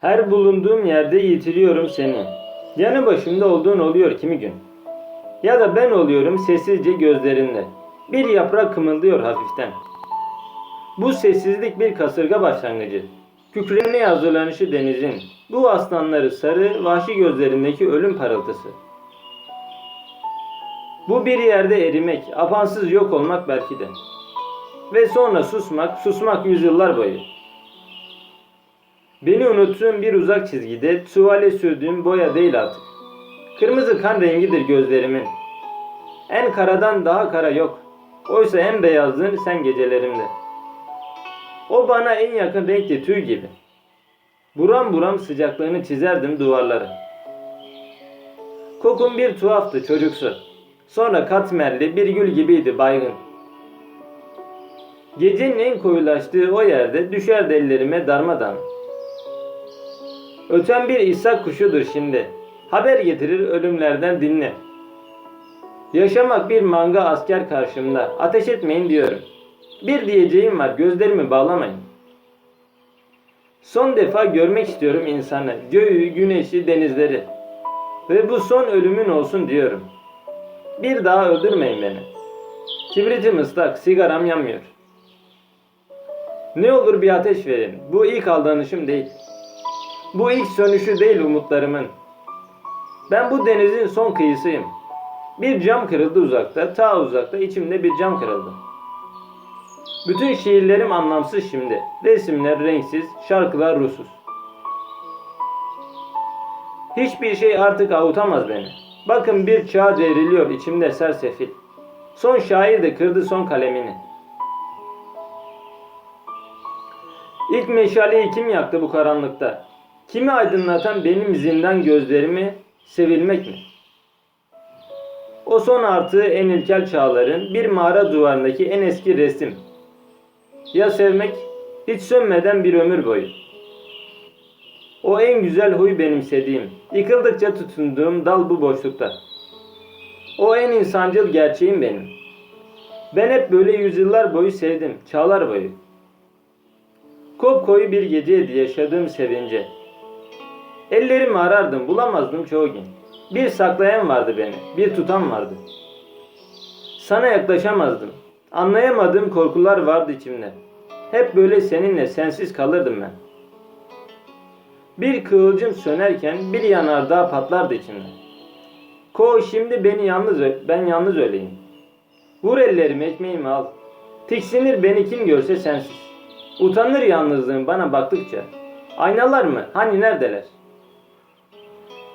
Her bulunduğum yerde yitiriyorum seni. Yanı başımda olduğun oluyor kimi gün. Ya da ben oluyorum sessizce gözlerinde. Bir yaprak kımıldıyor hafiften. Bu sessizlik bir kasırga başlangıcı. Kükremeye hazırlanışı denizin. Bu aslanları sarı, vahşi gözlerindeki ölüm parıltısı. Bu bir yerde erimek, apansız yok olmak belki de. Ve sonra susmak, susmak yüzyıllar boyu. Beni unuttuğum bir uzak çizgide tuvale sürdüğüm boya değil artık. Kırmızı kan rengidir gözlerimin. En karadan daha kara yok. Oysa en beyazdın sen gecelerimde. O bana en yakın renkti tüy gibi. Buram buram sıcaklığını çizerdim duvarlara. Kokun bir tuhaftı çocuksu. Sonra katmerli bir gül gibiydi baygın. Gecenin en koyulaştığı o yerde düşerdi ellerime darmadan. Öten bir İsa kuşudur şimdi. Haber getirir ölümlerden dinle. Yaşamak bir manga asker karşımda. Ateş etmeyin diyorum. Bir diyeceğim var gözlerimi bağlamayın. Son defa görmek istiyorum insanı, göğü, güneşi, denizleri. Ve bu son ölümün olsun diyorum. Bir daha öldürmeyin beni. Kibritim ıslak, sigaram yanmıyor. Ne olur bir ateş verin. Bu ilk aldanışım değil. Bu ilk sönüşü değil umutlarımın. Ben bu denizin son kıyısıyım. Bir cam kırıldı uzakta, ta uzakta içimde bir cam kırıldı. Bütün şiirlerim anlamsız şimdi. Resimler renksiz, şarkılar ruhsuz. Hiçbir şey artık avutamaz beni. Bakın bir çağ devriliyor içimde sersefil. Son şair de kırdı son kalemini. İlk meşaleyi kim yaktı bu karanlıkta? Kimi aydınlatan benim zindan gözlerimi sevilmek mi? O son artığı en ilkel çağların bir mağara duvarındaki en eski resim. Ya sevmek hiç sönmeden bir ömür boyu. O en güzel huy benimsediğim, yıkıldıkça tutunduğum dal bu boşlukta. O en insancıl gerçeğim benim. Ben hep böyle yüzyıllar boyu sevdim, çağlar boyu. Kopkoyu bir geceydi yaşadığım sevince. Ellerimi arardım, bulamazdım çoğu gün. Bir saklayan vardı beni, bir tutan vardı. Sana yaklaşamazdım. Anlayamadığım korkular vardı içimde. Hep böyle seninle sensiz kalırdım ben. Bir kıvılcım sönerken bir yanardağ patlardı içimde. Ko şimdi beni yalnız ben yalnız öleyim. Vur ellerimi ekmeğimi al. Tiksinir beni kim görse sensiz. Utanır yalnızlığım bana baktıkça. Aynalar mı? Hani neredeler?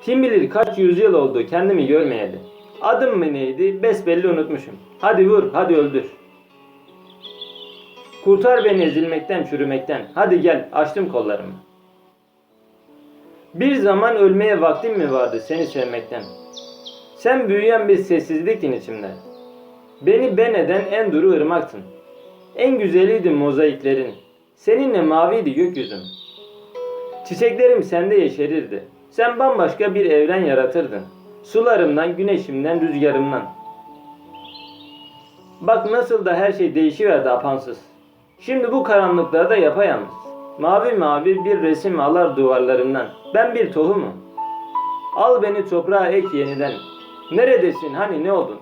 Kim bilir kaç yüzyıl oldu kendimi görmeyeli. Adım mı neydi? Besbelli unutmuşum. Hadi vur, hadi öldür. Kurtar beni ezilmekten, çürümekten. Hadi gel, açtım kollarımı. Bir zaman ölmeye vaktim mi vardı seni sevmekten? Sen büyüyen bir sessizliktin içimde. Beni ben eden en duru ırmaktın. En güzeliydi mozaiklerin. Seninle maviydi gökyüzüm. Çiçeklerim sende yeşerirdi. Sen bambaşka bir evren yaratırdın. Sularımdan, güneşimden, rüzgarımdan. Bak nasıl da her şey değişiverdi apansız. Şimdi bu karanlıklarda yapayalnız. Mavi mavi bir resim alar duvarlarımdan. Ben bir tohumum. Al beni toprağa ek yeniden. Neredesin hani ne oldun?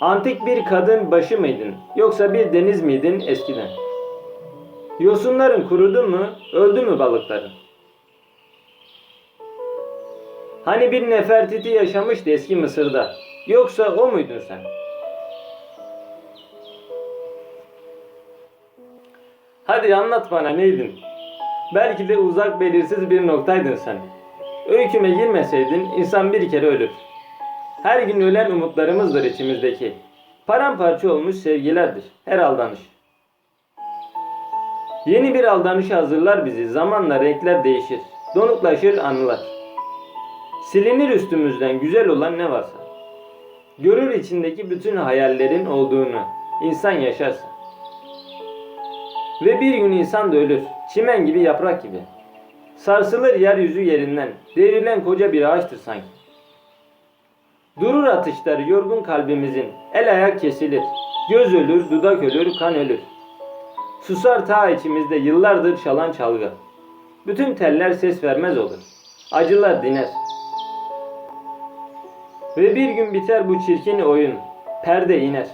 Antik bir kadın başı mıydın? Yoksa bir deniz miydin eskiden? Yosunların kurudu mu? Öldü mü balıkların? Hani bir Nefertiti yaşamıştı eski Mısır'da. Yoksa o muydun sen? Hadi anlat bana neydin? Belki de uzak belirsiz bir noktaydın sen. Öyküme girmeseydin insan bir kere ölür. Her gün ölen umutlarımızdır içimizdeki. Paramparça olmuş sevgilerdir her aldanış. Yeni bir aldanışa hazırlar bizi. Zamanla renkler değişir. Donuklaşır anılar. Silinir üstümüzden güzel olan ne varsa. Görür içindeki bütün hayallerin olduğunu. insan yaşarsa. Ve bir gün insan da ölür. Çimen gibi yaprak gibi. Sarsılır yeryüzü yerinden. Devrilen koca bir ağaçtır sanki. Durur atışları yorgun kalbimizin. El ayak kesilir. Göz ölür, dudak ölür, kan ölür. Susar ta içimizde yıllardır çalan çalgı. Bütün teller ses vermez olur. Acılar diner. Ve bir gün biter bu çirkin oyun. Perde iner.